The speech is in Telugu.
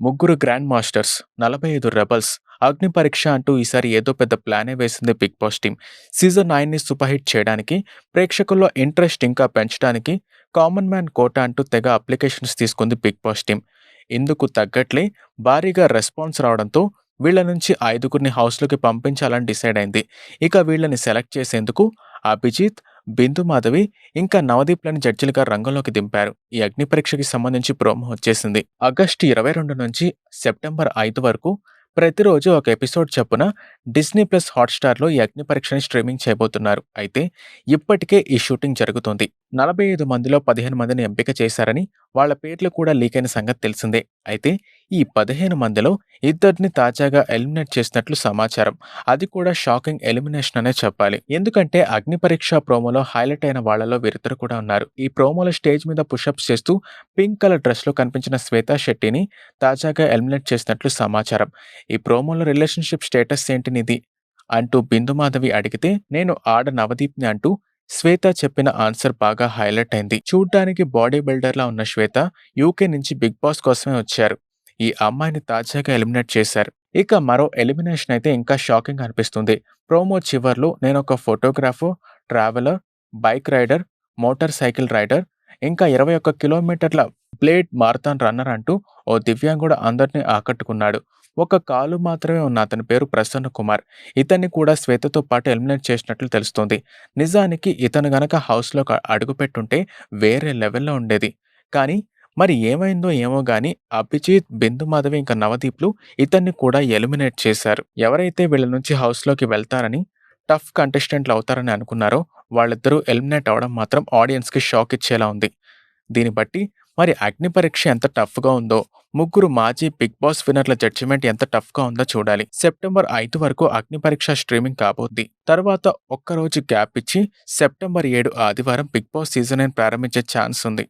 ముగ్గురు గ్రాండ్ మాస్టర్స్ నలభై ఐదు రెబల్స్ అగ్ని పరీక్ష అంటూ ఈసారి ఏదో పెద్ద ప్లానే వేసింది బిగ్ బాస్ టీం. సీజన్ నైన్ని సూపర్ హిట్ చేయడానికి ప్రేక్షకుల్లో ఇంట్రెస్ట్ ఇంకా పెంచడానికి కామన్ మ్యాన్ కోట అంటూ తెగ అప్లికేషన్స్ తీసుకుంది బిగ్ బాస్ టీం. ఇందుకు తగ్గట్లే భారీగా రెస్పాన్స్ రావడంతో వీళ్ళ నుంచి ఐదుగురిని హౌస్లోకి పంపించాలని డిసైడ్ అయింది. ఇక వీళ్ళని సెలెక్ట్ చేసేందుకు అభిజిత్ బిందు మాధవి ఇంకా నవదీప్లని జడ్జిలుగా రంగంలోకి దింపారు. ఈ అగ్ని పరీక్షకి సంబంధించి ప్రోమో వచ్చేసింది. ఆగస్టు ఇరవై రెండు నుంచి సెప్టెంబర్ ఐదు వరకు ప్రతిరోజు ఒక ఎపిసోడ్ చొప్పున డిస్నీ ప్లస్ హాట్స్టార్లో ఈ అగ్ని పరీక్షని స్ట్రీమింగ్ చేయబోతున్నారు. అయితే ఇప్పటికే ఈ షూటింగ్ జరుగుతుంది. నలభై ఐదు మందిలో పదిహేను మందిని ఎంపిక చేశారని వాళ్ళ పేర్లు కూడా లీక్ అయిన సంగతి తెలిసిందే. అయితే ఈ పదిహేను మందిలో ఇద్దరిని తాజాగా ఎలిమినేట్ చేసినట్లు సమాచారం. అది కూడా షాకింగ్ ఎలిమినేషన్ అనే చెప్పాలి. ఎందుకంటే అగ్ని పరీక్ష ప్రోమోలో హైలైట్ అయిన వాళ్ళలో వీరిద్దరు కూడా ఉన్నారు. ఈ ప్రోమోలో స్టేజ్ మీద పుషప్స్ చేస్తూ పింక్ కలర్ డ్రెస్లో కనిపించిన శ్వేతా శెట్టిని తాజాగా ఎలిమినేట్ చేసినట్లు సమాచారం. ఈ ప్రోమోలో రిలేషన్షిప్ స్టేటస్ ఏంటినిది అంటూ బిందు మాధవి అడిగితే నేను ఆడ నవదీప్ని అంటూ శ్వేత చెప్పిన ఆన్సర్ బాగా హైలైట్ అయింది. చూడ్డానికి బాడీ బిల్డర్లా ఉన్న శ్వేత యూకే నుంచి బిగ్ బాస్ కోసమే వచ్చారు. ఈ అమ్మాయిని తాజాగా ఎలిమినేట్ చేశారు. ఇక మరో ఎలిమినేషన్ అయితే ఇంకా షాకింగ్ అనిపిస్తుంది. ప్రోమో చివర్లో నేను ఒక photographer traveller bike rider motorcycle rider ఇంకా ఇరవై ఒక్క కిలోమీటర్ల బ్లేడ్ మారథాన్ రన్నర్ అంటూ ఓ దివ్యాంగుడు అందరినీ ఆకట్టుకున్నాడు. ఒక కాలు మాత్రమే ఉన్న అతని పేరు ప్రసన్న కుమార్. ఇతన్ని కూడా శ్వేతతో పాటు ఎలిమినేట్ చేసినట్లు తెలుస్తోంది. నిజానికి ఇతను గనక హౌస్లో అడుగుపెట్టుంటే వేరే లెవెల్లో ఉండేది. కానీ మరి ఏమైందో ఏమో గాని అభిజిత్ బిందు మాధవి ఇంకా నవదీప్లు ఇతన్ని కూడా ఎలిమినేట్ చేశారు. ఎవరైతే వీళ్ళ నుంచి హౌస్లోకి వెళ్తారని టఫ్ కంటెస్టెంట్లు అవుతారని అనుకున్నారో వాళ్ళిద్దరూ ఎలిమినేట్ అవడం మాత్రం ఆడియన్స్కి షాక్ ఇచ్చేలా ఉంది. దీన్ని బట్టి మరి అగ్ని పరీక్ష ఎంత టఫ్గా ఉందో ముగ్గురు మాజీ బిగ్ బాస్ విన్నర్ల జడ్జిమెంట్ ఎంత టఫ్గా ఉందో చూడాలి. సెప్టెంబర్ ఐదు వరకు అగ్ని పరీక్ష స్ట్రీమింగ్ కాబోద్ది. తర్వాత ఒక్కరోజు గ్యాప్ ఇచ్చి సెప్టెంబర్ ఏడు ఆదివారం బిగ్ బాస్ సీజన్ ప్రారంభించే ఛాన్స్ ఉంది.